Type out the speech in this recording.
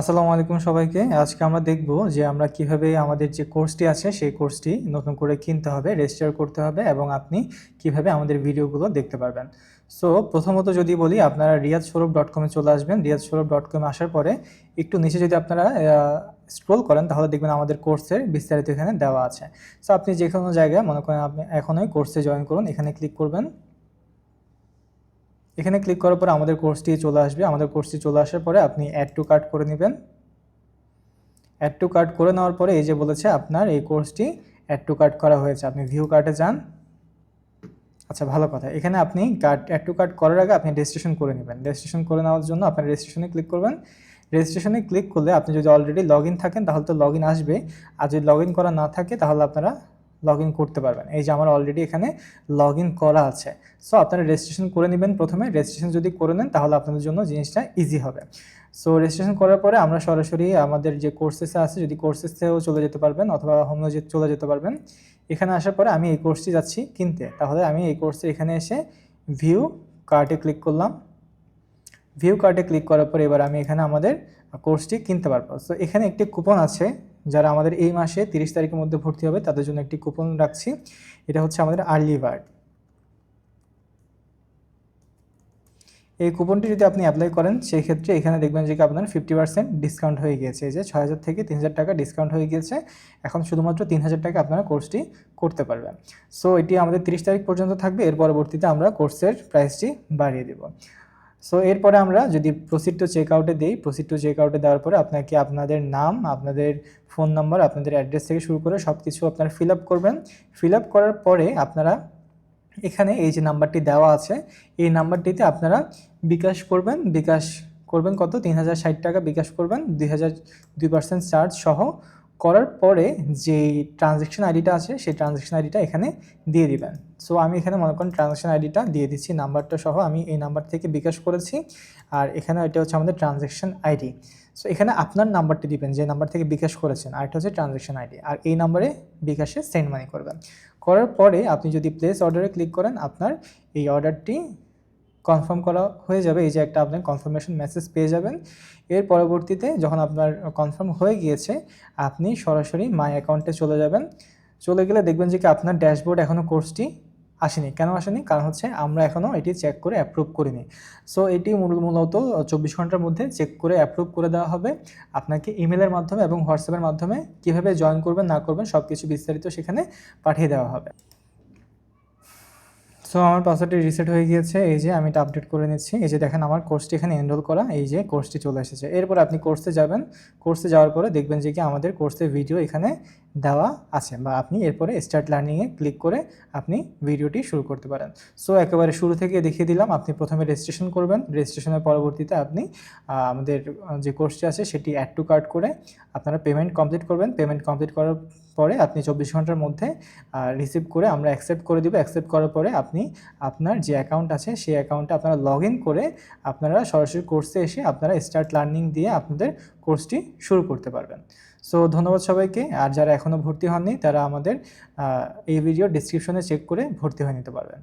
আসসালামু আলাইকুম সবাইকে। আজকে আমরা দেখব যে আমরা কীভাবে আমাদের যে কোর্সটি আছে, সেই কোর্সটি নতুন করে কিনতে হবে রেজিস্টার করতে হবে এবং আপনি কীভাবে আমাদের ভিডিওগুলো দেখতে পারবেন। সো প্রথমত যদি বলি, আপনারা রিয়াজ সৌরভ ডট কমে চলে আসবেন। রিয়াজ সৌরভ ডট কমে আসার পরে একটু নিচে যদি আপনারা স্ক্রোল করেন, তাহলে দেখবেন আমাদের কোর্সের বিস্তারিত এখানে দেওয়া আছে। সো আপনি যে কোনো জায়গায়, মনে করেন আপনি এখনই কোর্সে জয়েন করুন, এখানে ক্লিক করবেন। এখানে ক্লিক করার পরে আমাদের কোর্সটি চলে আসবে। আমাদের কোর্সটি চলে আসার পরে আপনি অ্যাড টু কার্ট করে নেবেন। অ্যাড টু কার্ট করে নেওয়ার পরে এই যে বলেছে আপনার এই কোর্সটি অ্যাড টু কার্ট করা হয়েছে। আপনি ভিউ কার্টে যান। আচ্ছা ভালো কথা। এখানে আপনি কার্ড অ্যাড টু কার্ট করার আগে আপনি রেজিস্ট্রেশন করে নেবেন। রেজিস্ট্রেশন করে নেওয়ার জন্য আপনার রেজিস্ট্রেশনে ক্লিক করবেন। রেজিস্ট্রেশনে ক্লিক করলে আপনি যদি অলরেডি লগ থাকেন, তাহলে তো লগ আসবে আর যদি লগ করা না থাকে, তাহলে আপনারা লগ ইন করতে পারবেন। এই যে আমার অলরেডি এখানে লগ ইন করা আছে। সো আপনারা রেজিস্ট্রেশন করে নেবেন প্রথমে। রেজিস্ট্রেশন যদি করে নেন, তাহলে আপনাদের জন্য জিনিসটা ইজি হবে। সো রেজিস্ট্রেশন করার পরে আমরা সরাসরি আমাদের যে কোর্সেসে আছে, যদি কোর্সেসেও চলে যেতে পারবেন অথবা হোমিওজি চলে যেতে পারবেন, এখানে আসার পরে আমি এই কোর্সটি যাচ্ছি কিনতে। তাহলে আমি এই কোর্সে এখানে এসে ভিউ কার্টে ক্লিক করলাম। ভিউ কার্টে ক্লিক করার পরে এবার আমি এখানে আমাদের কোর্সটি কিনতে পারব। সো এখানে একটি কুপন আছে। যারা আমাদের এই মাসে তিরিশ তারিখের মধ্যে ভর্তি হবে, তাদের জন্য একটি কুপন রাখছি। এটা হচ্ছে আমাদের আর্লি বার্ড এই কুপনটি যদি আপনি অ্যাপ্লাই করেন সেই ক্ষেত্রে এখানে দেখবেন যে আপনার ফিফটি পার্সেন্ট ডিসকাউন্ট হয়ে গিয়েছে। যে ছয় হাজার থেকে তিন হাজার টাকা ডিসকাউন্ট হয়ে গিয়েছে। এখন শুধুমাত্র তিন হাজার টাকা আপনারা কোর্সটি করতে পারবেন। সো এটি আমাদের তিরিশ তারিখ পর্যন্ত থাকবে। এর পরবর্তীতে আমরা কোর্সের প্রাইসটি বাড়িয়ে দেব। সো এরপরে আমরা যদি প্রসিড টু চেক আউটে দিই প্রসিড টু চেক আউটে দেওয়ার পরে আপনাকে আপনাদের নাম, আপনাদের ফোন নাম্বার আপনাদের অ্যাড্রেস থেকে শুরু করে সব কিছু আপনারা ফিল আপ করবেন। ফিল আপ করার পরে আপনারা এখানে এই যে নাম্বারটি দেওয়া আছে, এই নাম্বারটিতে আপনারা বিকাশ করবেন। বিকাশ করবেন কত? তিন হাজার ষাট টাকা বিকাশ করবেন। দুই হাজার দুই পার্সেন্ট চার্জ সহ করার পরে যে ট্রানজ্যাকশন আইডিটা আছে, সেই ট্রানজ্যাকশন আইডিটা এখানে দিয়ে দিবেন সো আমি এখানে মনে করেন ট্রানজ্যাকশন আইডিটা দিয়ে দিচ্ছি, নাম্বারটা সহ আমি এই নাম্বার থেকে বিকাশ করেছি। আর এখানে এটা হচ্ছে আমাদের ট্রানজ্যাকশন আইডি সো এখানে আপনার নাম্বারটি দিবেন, যে নাম্বার থেকে বিকাশ করেছেন, আর এটা হচ্ছে ট্রানজ্যাকশন আইডি আর এই নাম্বারে বিকাশে সেন্ড মানি করবেন। করার পরে আপনি যদি প্লেস অর্ডারে ক্লিক করেন, আপনার এই অর্ডারটি কনফার্ম করা হয়ে যাবে। এই যে একটা আপনার কনফার্মেশন মেসেজ পেয়ে যাবেন। এর পরবর্তীতে যখন আপনার কনফার্ম হয়ে গিয়েছে, আপনি সরাসরি মাই অ্যাকাউন্টে চলে যাবেন। চলে গেলে দেখবেন যে কি আপনার ড্যাশবোর্ড এখনও কোর্সটি আসেনি। কেন আসেনি? কারণ হচ্ছে আমরা এখনও এটি চেক করে অ্যাপ্রুভ করিনি। সো এটি মূলত চব্বিশ ঘণ্টার মধ্যে চেক করে অ্যাপ্রুভ করে দেওয়া হবে। আপনাকে ইমেলের মাধ্যমে এবং হোয়াটসঅ্যাপের মাধ্যমে কীভাবে জয়েন করবেন, না করবেন সব কিছু বিস্তারিত সেখানে পাঠিয়ে দেওয়া হবে। সো আমার পাসওয়ার্ডটি রিসেট হয়ে গিয়েছে। এই যে আমি এটা আপডেট করে নিচ্ছি। এই যে দেখেন আমার কোর্সটি এখানে এনরোল করা। এই যে কোর্সটি চলে এসেছে। এরপর আপনি কোর্সে যাবেন। কোর্সে যাওয়ার পরে দেখবেন যে কি আমাদের কোর্সের ভিডিও এখানে দেওয়া আছে বা আপনি এরপরে স্টার্ট লার্নিংয়ে ক্লিক করে আপনি ভিডিওটি শুরু করতে পারেন। সো একেবারে শুরু থেকে দেখিয়ে দিলাম। আপনি প্রথমে রেজিস্ট্রেশন করবেন। রেজিস্ট্রেশনের পরবর্তীতে আপনি আমাদের যে কোর্সটি আছে সেটি অ্যাড টু কার্ট করে আপনারা পেমেন্ট কমপ্লিট করবেন। পেমেন্ট কমপ্লিট করার পরে আপনি চব্বিশ ঘণ্টার মধ্যে রিসিভ করে আমরা অ্যাকসেপ্ট করে দিব। অ্যাকসেপ্ট করার পরে আপনি আপনার যে অ্যাকাউন্ট আছে, সেই অ্যাকাউন্টে আপনারা লগ করে আপনারা সরাসরি কোর্সে এসে আপনারা স্টার্ট লার্নিং দিয়ে আপনাদের কোর্সটি শুরু করতে পারবেন। সো ধন্যবাদ সবাইকে। আর যারা এখনও ভর্তি হননি, তারা আমাদের এই ভিডিও ডিসক্রিপশনে চেক করে ভর্তি হয়ে নিতে পারবেন।